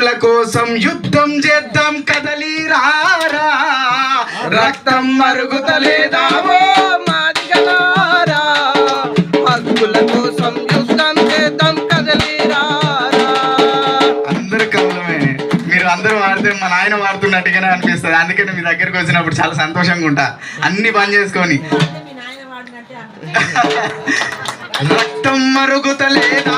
హక్కుల కోసం యుద్ధం చేద్దాం కదలి రారా. రక్తం మరుగుతలేదా ఓ మాదిగలారా హక్కుల కోసం యుద్ధం చేద్దాం కదలిరారా అందరు కమలమే మీరు అందరూ వాడితే మా నాయన వాడుతున్నట్టుగానే అనిపిస్తుంది. అందుకని మీ దగ్గరికి వచ్చినప్పుడు చాలా సంతోషంగా ఉంటా. అన్ని బంద్ చేసుకొని. రక్తం మరుగుతలేదా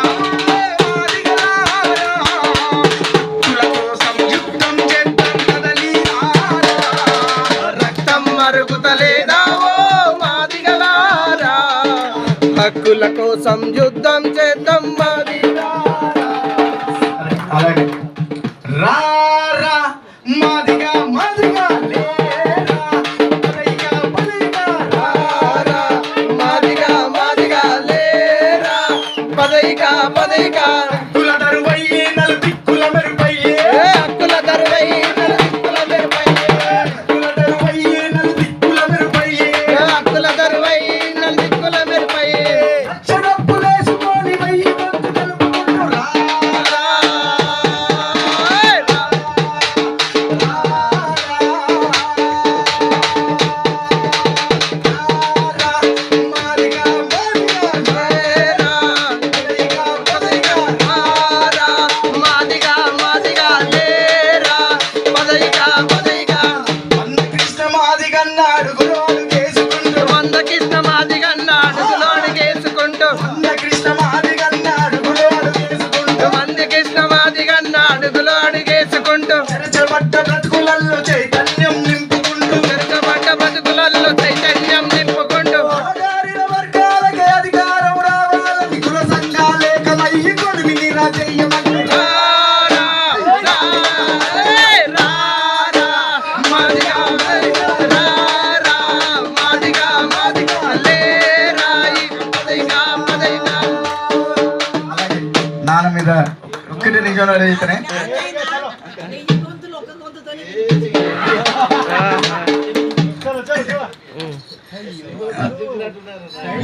హక్కుల కోసం యుద్ధం చేద్దాం అలాగే. రారా మాదిగా మాదిగా కృష్ణ మాదిగన్నాడు అన్న కృష్ణ మాదిగన్నాడు నాన్న మీద ఒక్కటి ఒక్క గొంతుతోనే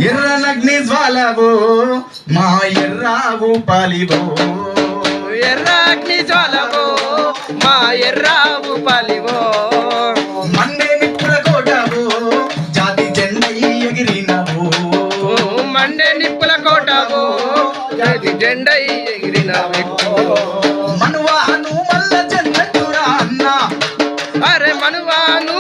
ఎర్రనగ్ని జ్వాలవో మా ఎర్రావు పాలివో. ఎర్రాగ్ని జ్వాలవో మా ఎర్రావు పలివో. మండే నిప్పుల కోటవో జాతి జెండై ఎగిరినవో. మండే నిప్పుల కోటవో అది జెండై mano